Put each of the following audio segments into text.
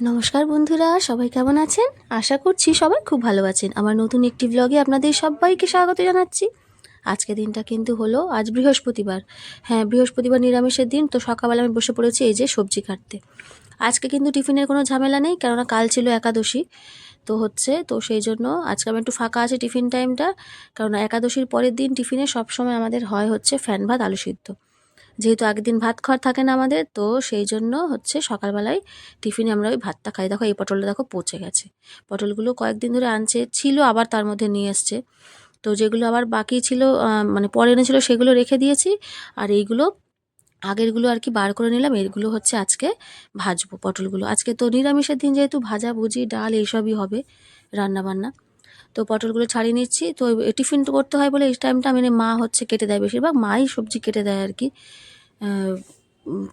নমস্কার বন্ধুরা, সবাই কেমন আছেন? আশা করছি সবাই খুব ভালো আছেন। আমার নতুন একটি ব্লগে আপনাদের সবাইকে স্বাগত জানাচ্ছি। আজকে দিনটা কিন্তু হলো আজ বৃহস্পতিবার। হ্যাঁ বৃহস্পতিবার নিরামিষের দিন, তো সকালবেলা আমি বসে পড়েছি এই যে সবজি কাটতে। আজকে কিন্তু টিফিনের কোনো ঝামেলা নেই, কেননা কাল ছিল একাদশী। তো হচ্ছে, তো সেই জন্য আজকে আমি একটু ফাঁকা আছে টিফিন টাইমটা কারণ একাদশীর পরের দিন টিফিনে সবসময় আমাদের হয় হচ্ছে ফ্যান, ভাত, আলু সিদ্ধ। যেহেতু আগের দিন ভাত খাওয়ার থাকে না আমাদের, তো সেই জন্য হচ্ছে সকালবেলায় টিফিনে আমরা ওই ভাতটা খাই। দেখো, এই পটলটা দেখো পচে গেছে। পটলগুলো কয়েকদিন ধরে আনছে, ছিল আবার তার মধ্যে নিয়ে এসছে। তো যেগুলো আবার বাকি ছিল মানে পরে এনেছিল, সেগুলো রেখে দিয়েছি। আর এইগুলো আগেরগুলো আর কি বার করে নিলাম এগুলো হচ্ছে আজকে ভাজবো পটলগুলো। আজকে তো নিরামিষের দিন, যেহেতু ভাজা, ভুজি, ডাল, এইসবই হবে রান্না বান্না তো পটলগুলো ছাড়িয়ে নিচ্ছি। তো টিফিন করতে হয় বলে এই টাইমটা মানে মা হচ্ছে কেটে দেয় বেশিরভাগ, মাই সবজি কেটে দেয় আর কি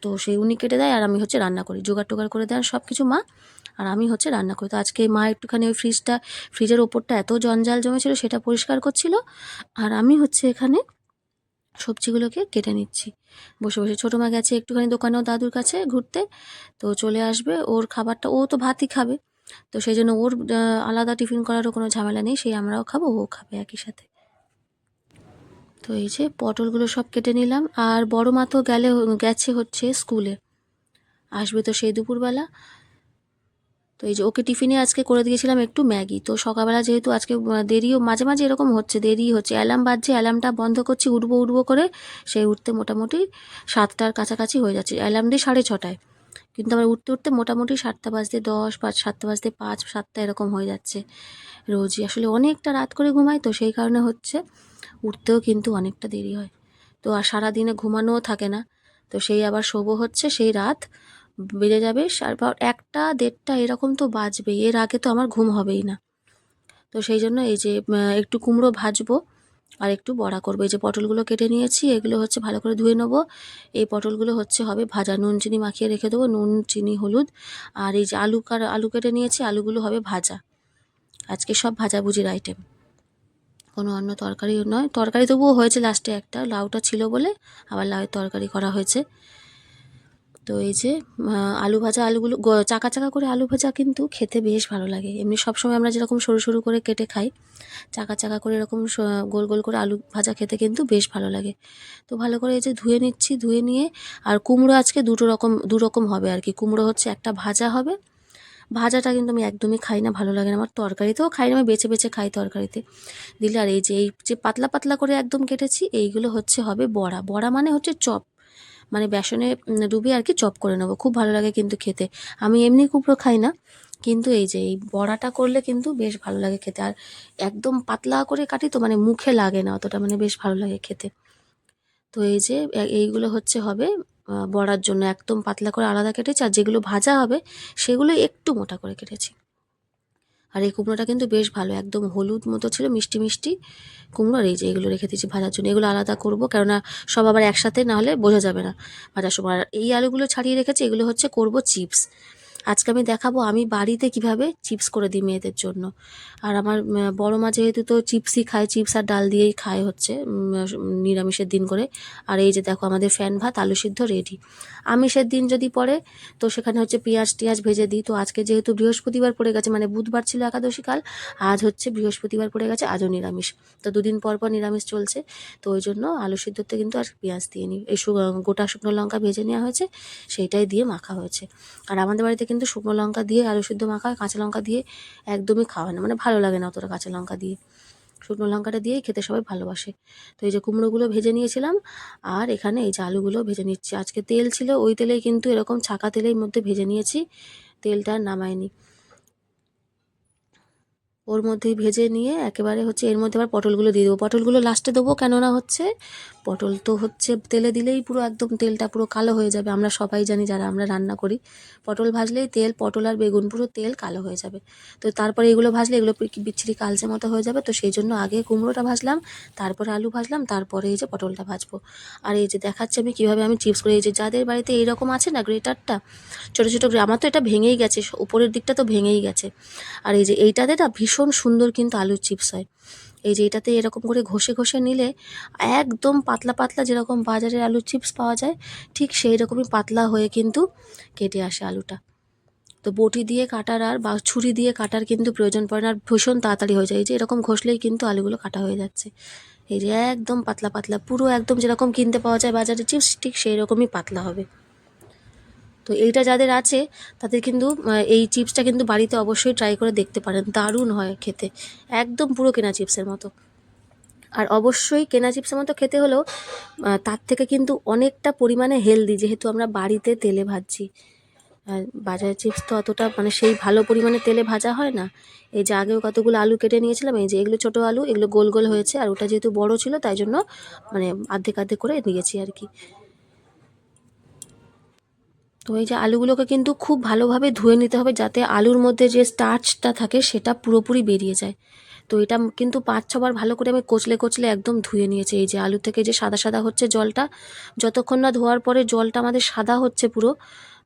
তো সেই উনি কেটে দেয় আর আমি হচ্ছে রান্না করি, জোগাড় টোগাড় করে দেন সব কিছু মা আর আমি হচ্ছে রান্না করি। তো আজকে মা একটুখানি ওই ফ্রিজটা ফ্রিজের ওপরটা এত জঞ্জাল জমেছিল সেটা পরিষ্কার করছিল আর আমি হচ্ছে এখানে সবজিগুলোকে কেটে নিচ্ছি। বসে বসে ছোটো মা গেছে একটুখানি দোকানেও দাদুর কাছে ঘুরতে, তো চলে আসবে, ওর খাবারটা, ও তো ভাতই খাবে। তো সেই জন্য ওর আলাদা টিফিন করারও কোনো ঝামেলা নেই, সেই আমরাও খাব, ও খাবে একই সাথে। তো এই যে পটলগুলো সব কেটে নিলাম, আর বড় মা তো গেলে গেছে হচ্ছে স্কুলে। আসবে তো সেই দুপুরবেলা। তো এই যে ওকে টিফিনে আজকে করে দিয়েছিলাম একটু ম্যাগি। তো সকালবেলা যেহেতু আজকে দেরিও, মাঝে মাঝে এরকম হচ্ছে, দেরি হচ্ছে, অ্যালার্ম বাজছে, অ্যালার্মটা বন্ধ করছি, উঠবো উঠবো করে, সেই উঠতে মোটামুটি সাতটার কাছাকাছি হয়ে যাচ্ছে, অ্যালার্ম দিয়ে সাড়ে ছটায়। কিন্তু আমার উঠতে উঠতে মোটামুটি সাতটা বাজতে দশ, পাঁচ, সাতটা বাজতে পাঁচ, সাতটা এরকম হয়ে যাচ্ছে রোজই। আসলে অনেকটা রাত করে ঘুমাই তো, সেই কারণে হচ্ছে উঠতেও কিন্তু অনেকটা দেরি হয়। তো আর সারাদিনে ঘুমানোও থাকে না। তো সেই আবার শোবো হচ্ছে, সেই রাত বেড়ে যাবে তারপর একটা, দেড়টা এরকম তো বাজবে এর আগে তো আমার ঘুম হবেই না। তো সেই জন্য এই যে একটু কুমড়ো ভাজবো আর একটু বড়া করব। এই যে পটলগুলো কেটে নিয়েছি, এগুলো হচ্ছে ভালো করে ধুয়ে নেব। এই পটলগুলো হচ্ছে হবে ভাজা। নুন, চিনি মাখিয়ে রেখে দেবো। নুন, চিনি, হলুদ। আর এই যে আলু কার, আলু কেটে নিয়েছি, আলুগুলো হবে ভাজা। আজকে সব ভাজাভুজির আইটেম কোনো অন্য তরকারিও নয়। তরকারি তবুও হয়েছে লাস্টে একটা। লাউটা ছিল বলে আবার লাউয়ের তরকারি করা হয়েছে। তো এই যে আলু ভাজা আলুগুলো চাকা চাকা করে আলু ভাজা কিন্তু খেতে বেশ ভালো লাগে। এমনি সবসময় আমরা যেরকম সরু সরু করে কেটে খাই, চাকা চাকা করে এরকম গোল গোল করে আলু ভাজা খেতে কিন্তু বেশ ভালো লাগে। তো ভালো করে এই যে ধুয়ে নিচ্ছি, ধুয়ে নিয়ে আর কুমড়ো আজকে দুটো রকম, দু রকম হবে আর কি। কুমড়ো হচ্ছে একটা ভাজা হবে। ভাজাটা কিন্তু আমি একদমই খাই না, ভালো লাগে না। আমার তরকারিতেও খাই না, আমি বেছে বেছে খাই তরকারিতে। দিলে আর এই যে এই যে পাতলা পাতলা করে একদম কেটেছি, এইগুলো হচ্ছে হবে বড়া। বড়া মানে হচ্ছে চপ। মানে বেসনে ডুবিয়ে আর কি চপ করে নেব। খুব ভালো লাগে কিন্তু খেতে। আমি এমনি কুমড়ো খাই না, কিন্তু এই যে এই বড়াটা করলে কিন্তু বেশ ভালো লাগে খেতে। আর একদম পাতলা করে কাটি তো মানে মুখে লাগে না, অতটা মানে বেশ ভালো লাগে খেতে। তো এই যে এইগুলো হচ্ছে হবে বড়ার জন্য একদম পাতলা করে আলাদা কেটেছি, আর যেগুলো ভাজা হবে সেগুলো একটু মোটা করে কেটেছি। আর এই কুমড়োটা কিন্তু বেশ ভালো, একদম হলুদ মতো ছিল, মিষ্টি মিষ্টি কুমড়ো আর এই যে এগুলো রেখে দিয়েছি ভাজার জন্য। এগুলো আলাদা করব, কেননা সব আবার একসাথে না হলে বোঝা যাবে না। ভাজার সময় আর এই আলুগুলো ছাড়িয়ে রেখেছি, এগুলো হচ্ছে করব চিপস। আজকে আমি দেখাবো আমি বাড়িতে কীভাবে চিপস করে দিই মেয়েদের জন্য। আর আমার বড় মা যেহেতু তো চিপসই খায়, চিপস আর ডাল দিয়েই খায় হচ্ছে নিরামিষের দিন করে। আর এই যে দেখো আমাদের ফ্যান ভাত, আলু সিদ্ধ রেডি আমিষের দিন যদি পড়ে, তো সেখানে হচ্ছে পেঁয়াজ টিয়াজ ভেজে দিই। তো আজকে যেহেতু বৃহস্পতিবার পড়ে গেছে মানে বুধবার ছিল একাদশী কাল, আজ হচ্ছে বৃহস্পতিবার পড়ে গেছে, আজও নিরামিষ। তো দুদিন পর পর নিরামিষ চলছে। তো ওই জন্য আলু সিদ্ধতে কিন্তু আর পেঁয়াজ দিয়ে নিই এই গোটা শুকনো লঙ্কা ভেজে নেওয়া হয়েছে, সেইটাই দিয়ে মাখা হয়েছে। আর আমাদের বাড়িতে কিন্তু শুকনো লঙ্কা দিয়ে আলু সিদ্ধ মাখা কাঁচা লঙ্কা দিয়ে একদমই খাওয়া না। মানে ভালো লাগে না অতটা কাঁচা লঙ্কা দিয়ে। শুকনো লঙ্কাটা দিয়েই খেতে সবাই ভালোবাসে। তো এই যে কুমড়োগুলো ভেজে নিয়েছিলাম, আর এখানে এই যে আলুগুলো ভেজে নিচ্ছি। আজকে তেল ছিল, ওই তেলেই কিন্তু এরকম ছাকা তেলের মধ্যে ভেজে নিয়েছি, তেলটা আর নামাইনি ওর মধ্যেই ভেজে নিয়ে একেবারে হচ্ছে এর মধ্যে আবার পটলগুলো দিয়ে দেবো। পটলগুলো লাস্টে দেবো কেননা হচ্ছে পটল তো হচ্ছে তেলে দিলেই পুরো একদম তেলটা পুরো কালো হয়ে যাবে। আমরা সবাই জানি যারা আমরা রান্না করি, পটল ভাজলেই তেল, পটল আর বেগুন পুরো তেল কালো হয়ে যাবে। তো তারপরে এগুলো ভাজলে এগুলো বিচ্ছিরি কালচে মতো হয়ে যাবে। তো সেই জন্য আগে কুমড়োটা ভাজলাম, তারপরে আলু ভাজলাম, তারপরে এই যে পটলটা ভাজবো। আর এই যে দেখাচ্ছে আমি কীভাবে আমি চিপস করি, এই যে যাদের বাড়িতে এইরকম আছে না গ্রেটারটা, ছোটো ছোটো আমার তো এটা ভেঙেই গেছে উপরের দিকটা তো ভেঙেই গেছে। আর এই যে এইটাতে না ভীষণ সুন্দর কিন্তু আলুর চিপস হয়। এই যে এটাতে এরকম করে ঘষে ঘষে নিলে একদম পাতলা পাতলা যেরকম বাজারে আলুর চিপস পাওয়া যায়, ঠিক সেই রকমই পাতলা হয়ে কিন্তু কেটে আসে আলুটা। তো বটি দিয়ে কাটার আর বা ছুরি দিয়ে কাটার কিন্তু প্রয়োজন পড়ে না, আর ভীষণ তাড়াতাড়ি হয়ে যায়। এই যে এরকম ঘষলেই কিন্তু আলুগুলো কাটা হয়ে যাচ্ছে। এই যে একদম পাতলা পাতলা, পুরো একদম যেরকম কিনতে পাওয়া যায় বাজারে চিপস, ঠিক সেই রকমই পাতলা হবে। তো এইটা যাদের আছে, তাদের কিন্তু এই চিপসটা কিন্তু বাড়িতে অবশ্যই ট্রাই করে দেখতে পারেন। দারুণ হয় খেতে। একদম পুরো কেনা চিপসের মতো। আর অবশ্যই কেনা চিপসের মতো খেতে হলেও তার থেকে কিন্তু অনেকটা পরিমাণে হেলদি যেহেতু আমরা বাড়িতে তেলে ভাজছি। আর চিপস তো অতটা মানে সেই ভালো পরিমাণে তেলে ভাজা হয় না। এই যে আগেও কতগুলো আলু কেটে নিয়েছিলাম, এই যে এগুলো ছোটো আলু, এগুলো গোল গোল হয়েছে, আর ওটা যেহেতু বড় ছিল, তাই জন্য মানে আর্ধেক আর্ধেক করে নিয়েছি আর কি। তো এই যে আলুগুলোকে কিন্তু খুব ভালোভাবে ধুয়ে নিতে হবে যাতে আলুর মধ্যে যে স্টার্চটা থাকে সেটা পুরোপুরি বেরিয়ে যায়। তো এটা কিন্তু পাঁচ, ছবার ভালো করে আমি কচলে কচলে একদম ধুয়ে নিয়েছি। এই যে আলু থেকে যে সাদা সাদা হচ্ছে জলটা, যতক্ষণ না ধোয়ার পরে জলটা আমাদের সাদা হচ্ছে পুরো,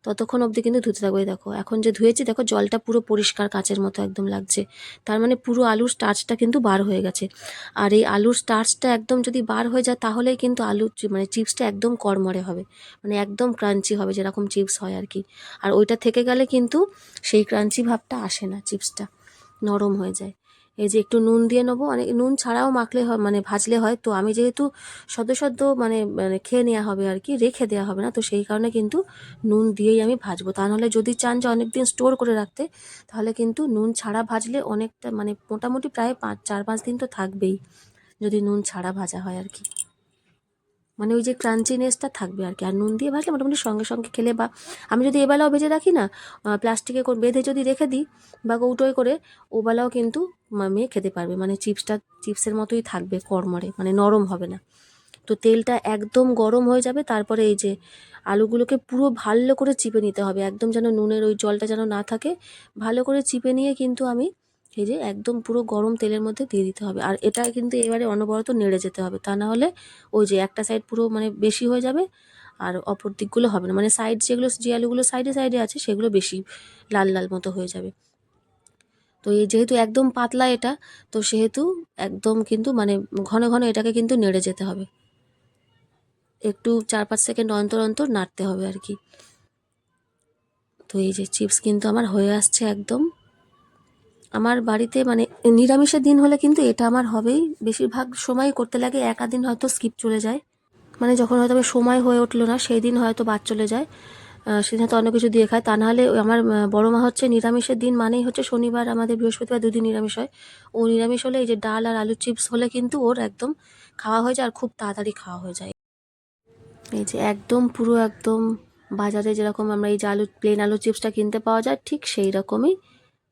ততক্ষণ অবধি কিন্তু ধুতে থাকবে। দেখো, এখন যে ধুয়েছি, দেখো জলটা পুরো পরিষ্কার কাঁচের মতো একদম লাগছে। তার মানে পুরো আলুর স্টার্চটা কিন্তু বার হয়ে গেছে। আর এই আলুর স্টার্চটা একদম যদি বার হয়ে যায়, তাহলেই কিন্তু আলুর চি- মানে চিপসটা একদম কড়মড়ে হবে। মানে একদম ক্রাঞ্চি হবে, যেরকম চিপস হয় আর কি। আর ওইটা থেকে গেলে কিন্তু সেই ক্রাঞ্চি ভাবটা আসে না চিপসটা নরম হয়ে যায়। এই যে একটু নুন দিয়ে নেব। অনেক নুন ছাড়াও মাখলে হয় মানে ভাজলে হয়। তো আমি যেহেতু সদ্য সদ্য মানে মানে খেয়ে নেওয়া হবে আর কি, রেখে দেওয়া হবে না, তো সেই কারণে কিন্তু নুন দিয়েই আমি ভাজবো। তা নাহলে যদি চান যে অনেক দিন স্টোর করে রাখতে, তাহলে কিন্তু নুন ছাড়া ভাজলে অনেকটা মানে মোটামুটি প্রায় পাঁচ, চার, পাঁচ দিন তো থাকবেই, যদি নুন ছাড়া ভাজা হয় আর কি। মানে ওই যে ক্রাঞ্চিনেসটা থাকবে আর কি। আর নুন দিয়ে ভাজলে মোটামুটি সঙ্গে সঙ্গে খেলে বা আমি যদি এবেলাও ভেজে রাখি না প্লাস্টিকে বেঁধে যদি রেখে দিই বা কৌটোয় করে, ওবেলাও কিন্তু মেয়ে খেতে পারবে। মানে চিপসটা, চিপসের মতোই থাকবে কড়মড়ে মানে নরম হবে না। তো তেলটা একদম গরম হয়ে যাবে, তারপরে এই যে আলুগুলোকে পুরো ভালো করে চিপে নিতে হবে। একদম যেন নুনের ওই জলটা যেন না থাকে, ভালো করে চিপে নিয়ে কিন্তু আমি এই যে একদম পুরো গরম তেলের মধ্যে দিয়ে দিতে হবে। আর এটা কিন্তু এবারে অনবরত নেড়ে যেতে হবে। তা না হলে ওই যে একটা সাইড পুরো মানে বেশি হয়ে যাবে আর অপর দিকগুলো হবে না। মানে সাইড যেগুলো, যে আলুগুলো সাইডে সাইডে আছে সেগুলো বেশি লাল লাল মতো হয়ে যাবে। তো এই যেহেতু একদম পাতলা এটা, তো সেহেতু একদম কিন্তু মানে ঘন ঘন এটাকে কিন্তু নেড়ে যেতে হবে। একটু চার পাঁচ সেকেন্ড অন্তর অন্তর নাড়তে হবে আর কি। তো এই যে চিপস কিন্তু আমার হয়ে আসছে একদম। আমার বাড়িতে মানে নিরামিষের দিন হলে কিন্তু এটা আমার হবেই। বেশিরভাগ সময় করতে লাগে, একা দিন হয়তো স্কিপ চলে যায়। মানে যখন হয়তো আমার সময় হয়ে উঠল না, সেই দিন হয়তো বাদ চলে যায়। সেদিন হয়তো অন্য কিছু দিয়ে খায়, তা নাহলে আমার বড় মা হচ্ছে নিরামিষের দিন মানেই হচ্ছে শনিবার, আমাদের বৃহস্পতিবার দুদিন নিরামিষ হয়। ও নিরামিষ হলে এই যে ডাল আর আলুর চিপস হলে কিন্তু ওর একদম খাওয়া হয়ে যায় আর খুব তাড়াতাড়ি খাওয়া হয়ে যায়। এই যে একদম পুরো একদম বাজারে যেরকম আমরা এই যে আলু প্লেন আলু চিপসটা কিনতে পাওয়া যায়, ঠিক সেই রকমই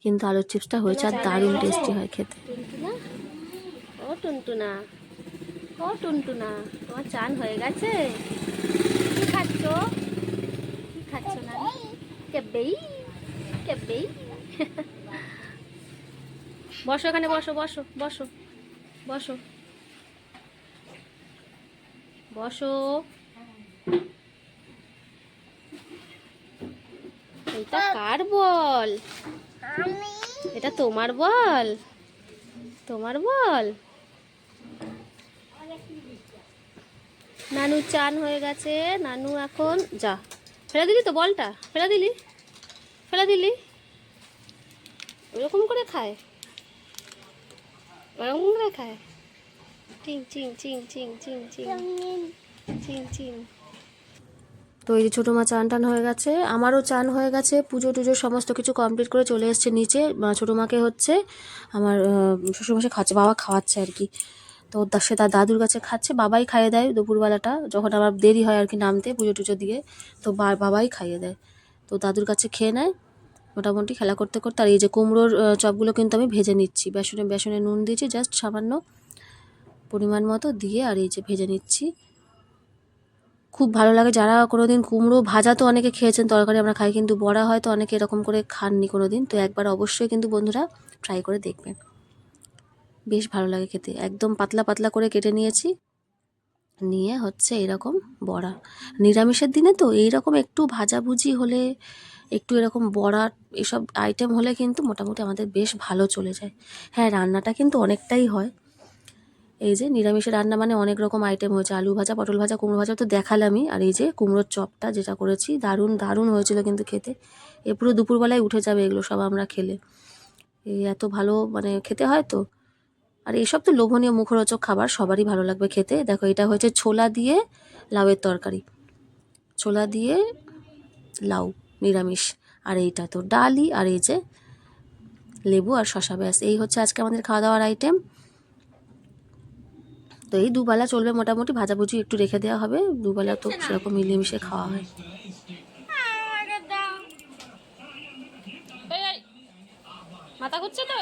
কিন্তু আলুর চিপসটা হয়েছে আর দারুণ টেস্টি হয় খেতে। ও টুনটুনা। ও টুনটুনা, তোমার চান হয়ে গেছে? কি খাচ্ছ? কি খাচ্ছ না কেবেই কেবেই বসো এখানে, বসো বসো বসো বসো। বসো। এটা কার বল? এটা তোমার বল। তোমার বল। নানু চান হয়ে গেছে। নানু এখন, যা। ফেলে দিলি তো বলটা? ফেলে দিলি? ফেলে দিলি? ওরকম করে খায়। ওরকম করে খায়। চিং চিং চিং চিং চিং চিং চিং চিং। তো এই যে ছোটো মা চান টান হয়ে গেছে, আমারও চান হয়ে গেছে, পুজো টুজো সমস্ত কিছু কমপ্লিট করে চলে এসছে নিচে ছোটো মাকে হচ্ছে আমার শ্বশুরমশাই খাচ্ছে, বাবা খাওয়াচ্ছে আর কি। তো সে তার দাদুর কাছে খাচ্ছে, বাবাই খাইয়ে দেয় দুপুরবেলাটা, যখন আমার দেরি হয় আর কি নামতে পুজো টুজো দিয়ে, তো বাবাই খাইয়ে দেয়। তো দাদুর কাছে খেয়ে নেয়, মোটামুটি খেলা করতে করতে, আর এই যে কুমড়োর চপগুলো কিন্তু আমি ভেজে নিচ্ছি, বেসনে বেসনে নুন দিয়েছি জাস্ট সামান্য পরিমাণ মতো দিয়ে আর এই যে ভেজে নিচ্ছি। খুব ভালো লাগে। যারা কোনোদিন কুমড়ো ভাজা তো অনেকে খেয়েছেন, তরকারি আমরা খাই, কিন্তু বড়া হয়তো অনেকে এরকম করে খাননি কোনো দিন তো একবার অবশ্যই কিন্তু বন্ধুরা ট্রাই করে দেখবেন। বেশ ভালো লাগে খেতে। একদম পাতলা পাতলা করে কেটে নিয়েছি। নিয়ে হচ্ছে এরকম বড়া। নিরামিষের দিনে তো এইরকম একটু ভাজাভুজি হলে, একটু এরকম বড়া এসব আইটেম হলে কিন্তু মোটামুটি আমাদের বেশ ভালো চলে যায়। হ্যাঁ রান্নাটা কিন্তু অনেকটাই হয়। এই যে নিরামিষের রান্না মানে অনেক রকম আইটেম হয়েছে, আলু ভাজা, পটল ভাজা, কুমড়ো ভাজা তো দেখালামই। আর এই যে কুমড়োর চপটা যেটা করেছি, দারুণ দারুণ হয়েছিল কিন্তু খেতে। এ পুরো দুপুরবেলায় উঠে যাবে এগুলো সব আমরা খেলে। এই এত ভালো মানে খেতে হয় তো? আর এইসব তো লোভনীয় মুখরোচক খাবার, সবারই ভালো লাগবে খেতে। দেখো, এটা হয়েছে ছোলা দিয়ে লাউয়ের তরকারি। ছোলা দিয়ে লাউ, নিরামিষ। আর এইটা তো ডালি, আর এই যে লেবু আর শশা ব্যাস। এই হচ্ছে আজকে আমাদের খাওয়া দাওয়ার আইটেম তো এই দুবেলা চলবে মোটামুটি ভাজাভুজি একটু রেখে দেওয়া হবে দুবেলা তো সেরকম মিলিয়ে খাওয়া হয়। মাথা ঘুরছে তো?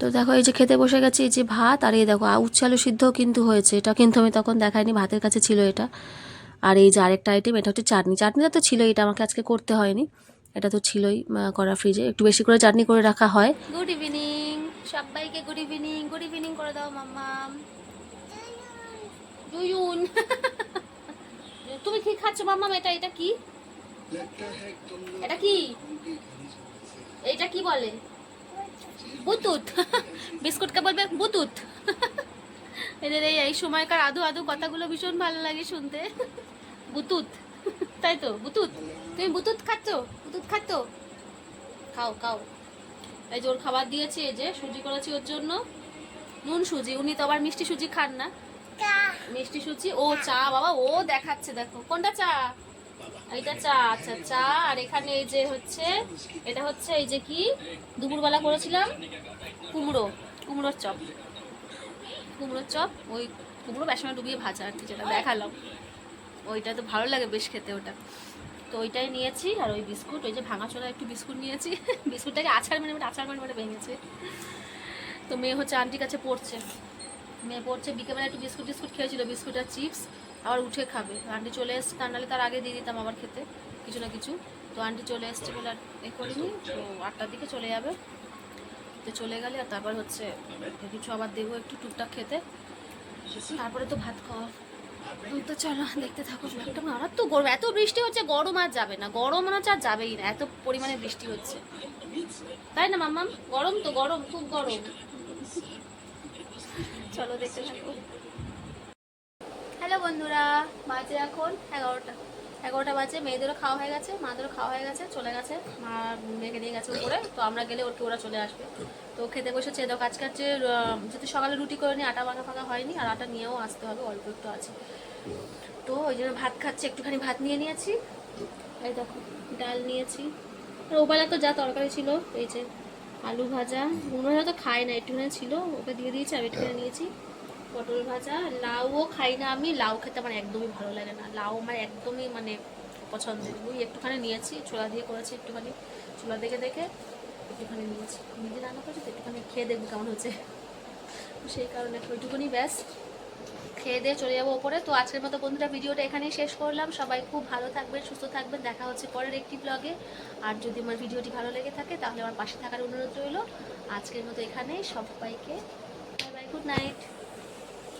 তো দেখো এই যে খেতে বসে গেছে এই যে ভাত আর এই দেখো আ- উচ্ছে আলু সিদ্ধও কিন্তু হয়েছে এটা কিন্তু আমি তখন দেখাইনি ভাতের কাছে ছিল এটা। আর এই যে আরেকটা আইটেম এটা হচ্ছে চাটনি। চাটনিটা তো ছিলই, এটা আমাকে আজকে করতে হয়নি। এটা তো ছিলই করা ফ্রিজে একটু বেশি করে চাটনি করে রাখা হয়। গুড ইভিনিং সবাইকে গুড ইভিনিং গুড ইভিনিং করে দাও মাম্মা জুয়ুন তুমি কি খাচ্ছ, মাম্মাম? এটা এটা কি? এটা কি? এটা কি বলে? বুতুত। বিস্কুটকে বলবে বুতুত। এদের এই সময়কার আধু আধু কথাগুলো ভীষণ ভালো লাগে শুনতে। বুতুত। তাই তো বুতুত। তুমি বুতুত খাচ্ছ? বুতুত খাচ্ছ? খাও খাও। এই যে ওর খাবার দিয়েছি এই যে সুজি করেছি ওর জন্য। নুন সুজি উনি তো আবার মিষ্টি সুজি খান না। মিষ্টি সুজি? ও চা বাবা ও দেখাচ্ছে দেখো। কোনটা চা? এইটা চা আচ্ছা চা। আর এখানে এই যে হচ্ছে এটা হচ্ছে এই যে কি? দুপুরবেলা করেছিলাম কুমড়ো কুমড়োর চপ। কুমড়োর চপ ওই কুমড়ো বেসনে ডুবিয়ে ভাজা আর কি যেটা দেখালাম। ওইটা তো ভালো লাগে বেশ খেতে ওটা। তো ওইটাই নিয়েছি আর ওই বিস্কুট, ওই যে ভাঙাচোরা একটু বিস্কুট নিয়েছি। বিস্কুটটাকে আছাড় মেরে মেরে আছাড় মেরে মেরে ভেঙেছে। তো মেয়ে হচ্ছে আন্টির কাছে পড়ছে। মেয়ে পড়ছে বিকেলবেলা একটু বিস্কুট টিস্কুট খেয়েছিল, বিস্কুট আর চিপস, আবার উঠে খাবে। আন্টি চলে এসছে, তার নাহলে তার আগে দিয়ে দিতাম আবার খেতে, কিছু না কিছু। তো আন্টি চলে এসছে বলে আর এ করিনি, তো আটটার দিকে চলে যাবে। তো চলে গেলে আর তারপর হচ্ছে কিছু আবার দেবো একটু টুকটাক খেতে। তারপরে তো ভাত খাওয়া। তো চলো, দেখতে থাকো একটা আমার তো গরম। এত বৃষ্টি হচ্ছে, গরম আর যাবে না। গরম মনে হচ্ছে আর যাবেই না। এত পরিমাণে বৃষ্টি হচ্ছে। তাই না, মাম্মাম? গরম তো গরম, খুব গরম। চলো, দেখতে থাকো। হ্যালো বন্ধুরা, বাজে এখন এগারোটা। এগারোটা বাজে, মেয়েদেরও খাওয়া হয়ে গেছে, মাদেরও খাওয়া হয়ে গেছে, চলে গেছে, মা মেয়েকে নিয়ে গেছে উপরে। তো আমরা গেলে ওরকে ওরা চলে আসবে। তো খেতে বসেছে দেখো আজকে হচ্ছে যেহেতু সকালে রুটি করে নিই আটা মাখা ফাঁকা হয়নি, আর আটা নিয়েও আসতে হবে, অল্প একটু আছে। তো ওই জন্য ভাত খাচ্ছি, একটুখানি ভাত নিয়ে নিয়েছি। এই দেখো, ডাল নিয়েছি। আর ওবেলা তো যা তরকারি ছিল, এই যে আলু ভাজা, মনে হয় তো খায় না, একটুখানি ছিল, ওকে দিয়ে দিয়েছি আমি একটুখানি নিয়েছি। পটল ভাজা, লাউও খাই না আমি, লাউ খেতে আমার একদমই ভালো লাগে না। লাউ আমার একদমই মানে পছন্দের। ওই একটুখানি নিয়েছি ছোলা দিয়ে করেছি একটুখানি। ছোলা দেখে দেখে একটুখানি নিয়েছি। নিজে রান্না করেছি তো একটুখানি খেয়ে দেখব কেমন হচ্ছে। সেই কারণে ওইটুকুনি ব্যাস। খেয়ে দিয়ে চলে যাব ওপরে। তো আজকের মতো বন্ধুরা ভিডিওটা এখানেই শেষ করলাম। সবাই খুব ভালো থাকবেন, সুস্থ থাকবেন। দেখা হচ্ছে পরের একটি ব্লগে আর যদি আমার ভিডিওটি ভালো লেগে থাকে, তাহলে আমার পাশে থাকার অনুরোধ রইল। আজকের মতো এখানেই। সবাইকে বাই বাই গুড নাইট